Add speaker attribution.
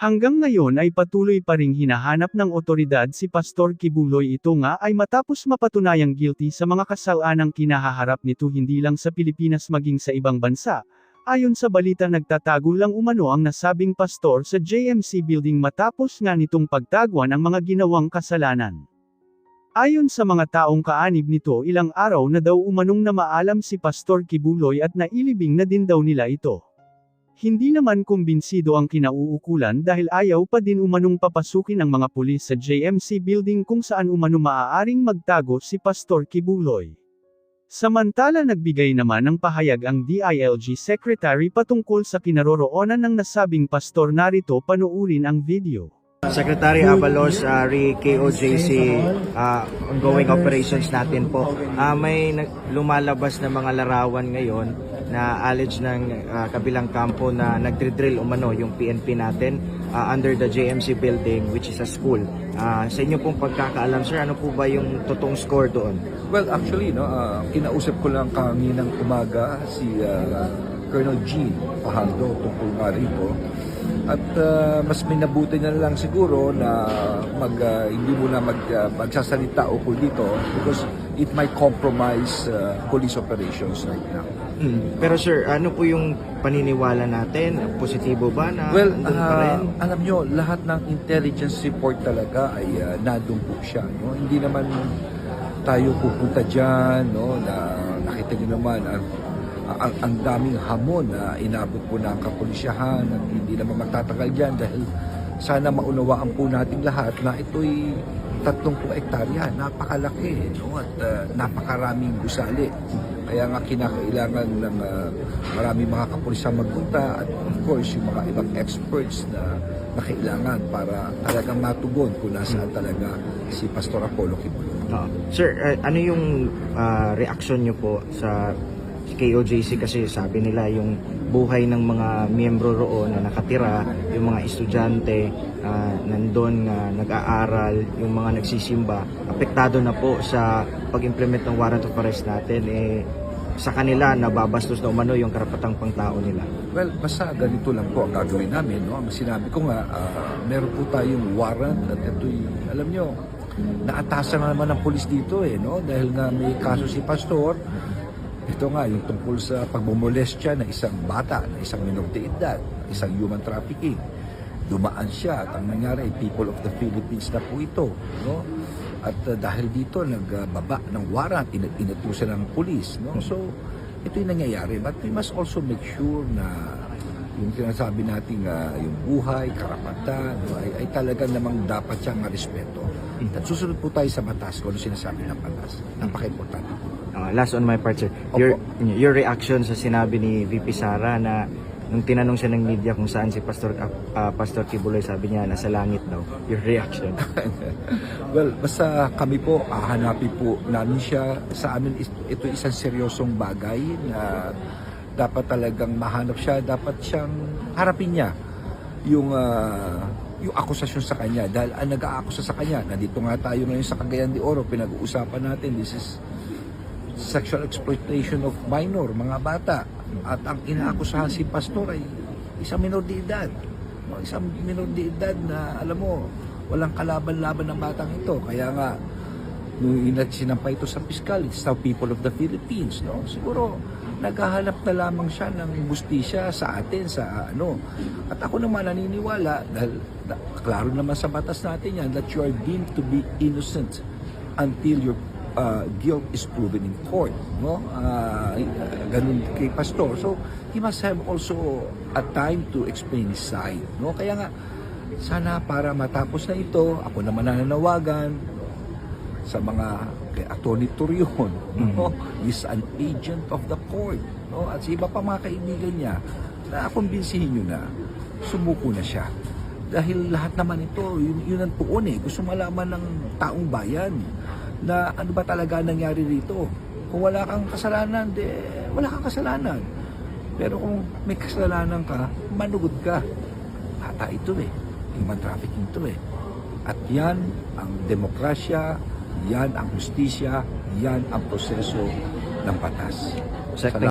Speaker 1: Hanggang ngayon ay patuloy pa ring hinahanap ng otoridad si Pastor Kibuloy ito nga ay matapos mapatunayang guilty sa mga kasalanang kinahaharap nito hindi lang sa Pilipinas maging sa ibang bansa. Ayon sa balita nagtatago lang umano ang nasabing pastor sa JMC building matapos nga nitong pagtagwan ang mga ginawang kasalanan. Ayon sa mga taong kaanib nito ilang araw na daw umanong na maalam si Pastor Kibuloy at nailibing na din daw nila ito. Hindi naman kumbinsido ang kinauukulan dahil ayaw pa din umanong papasukin ang mga pulis sa JMC building kung saan umano maaaring magtago si Pastor Kibuloy. Samantala nagbigay naman ng pahayag ang DILG Secretary patungkol sa kinaroroonan ng nasabing pastor narito panuurin ang video.
Speaker 2: Secretary Avalos, uh, re KOJC, uh, ongoing operations natin po. Ah, may lumalabas na mga larawan ngayon na allege ng ah, kabilang kampo na nagdridrill umano yung PNP natin ah, under the JMC building which is a school. Ah, sa inyo pong pagkakaalam sir, ano po ba yung totoong score doon?
Speaker 3: Well, actually, no, ah, kinausap ko lang kaninang umaga si ah, Colonel Gene Pahaldo tungkol nga rito. At ah, mas minabuti na lang siguro na mag, ah, hindi mo na mag, ah, magsasalita ukol dito because it might compromise ah, police operations right now.
Speaker 2: Hmm. Pero sir, ano po yung paniniwala natin? Positibo ba na
Speaker 3: Well,
Speaker 2: nandun pa
Speaker 3: ah,
Speaker 2: rin?
Speaker 3: alam nyo, lahat ng intelligence report talaga ay uh, nandun po siya. No? Hindi naman tayo pupunta dyan, no? na nakita nyo naman ang, ang, ang daming hamon na inabot po ng kapulisyahan at hindi naman magtatagal dyan dahil sana maunawaan po natin lahat na ito'y 30 hektarya, napakalaki no? at uh, napakaraming gusali. Kaya nga kinakailangan ng uh, maraming mga kapulisan magpunta at of course yung mga ibang experts na, na kailangan para talagang matugon kung nasaan talaga si Pastor Apollo Kibulo.
Speaker 2: Oo. Sir, eh, ano yung ah, reaksyon nyo po sa KOJC kasi sabi nila yung buhay ng mga miyembro roon na nakatira, yung mga estudyante ah, nandun nga nag-aaral, yung mga nagsisimba, apektado na po sa pag-implement ng warrant of arrest natin eh sa kanila nababastos na umano yung karapatang pangtao nila.
Speaker 3: Well, basta ganito lang po ang gagawin namin. No? Ang sinabi ko nga, ah, meron po tayong warrant at ito'y, alam nyo, naatasan na naman ng polis dito eh, no? Dahil nga may kaso si Pastor, ito nga, yung tungkol sa pagbumolestya ng isang bata, ng isang minor de edad, isang human trafficking. Dumaan siya at ang nangyari ay people of the Philippines na po ito. No? At uh, dahil dito, nagbaba ng warrant, in- inutusan ng pulis. No? So, ito yung nangyayari. But we must also make sure na yung sinasabi nating ah, yung buhay, karapatan, no, ay, ay talaga namang dapat siyang respeto. At susunod po tayo sa batas kung ano sinasabi ng batas. Napaka-importante po.
Speaker 2: Ah, last on my part, sir. Your, your reaction sa sinabi ni VP Sara na nung tinanong siya ng media kung saan si Pastor ah, Pastor Kibuloy, sabi niya nasa langit daw. Your reaction.
Speaker 3: Well, basta kami po, hahanapin po namin siya. Sa amin, ito isang seryosong bagay na dapat talagang mahanap siya. Dapat siyang harapin niya yung ah, yung akusasyon sa kanya. Dahil ang nag-aakusa sa kanya, nandito nga tayo ngayon sa Cagayan de Oro, pinag-uusapan natin, this is sexual exploitation of minor, mga bata. At ang inaakusahan si pastor ay isang minor de edad. Isang minor de edad na, alam mo, walang kalaban-laban ng batang ito. Kaya nga, nung inat sinampa ito sa piskal, it's now people of the Philippines. No? Siguro, naghahanap na lamang siya ng justisya sa atin, sa ano. At ako naman naniniwala, dahil na, klaro naman sa batas natin yan, that you are deemed to be innocent until your uh, guilt is proven in court. No? Uh, ganun kay pastor. So, he must have also a time to explain his side. No? Kaya nga, sana para matapos na ito, ako naman nananawagan sa mga kay Atty. Turion, no? is an agent of the court. No? At sa iba pa mga kaibigan niya, na kumbinsihin nyo na sumuko na siya. Dahil lahat naman ito, yun, yun ang tuon eh. Gusto malaman ng taong bayan na ano ba talaga nangyari rito. Kung wala kang kasalanan, de, wala kang kasalanan. Pero kung may kasalanan ka, manugod ka. Hata ito eh. Human trafficking ito eh. At yan ang demokrasya, yan ang justisya, yan ang proseso ng batas.
Speaker 2: Sec-
Speaker 3: Salamat.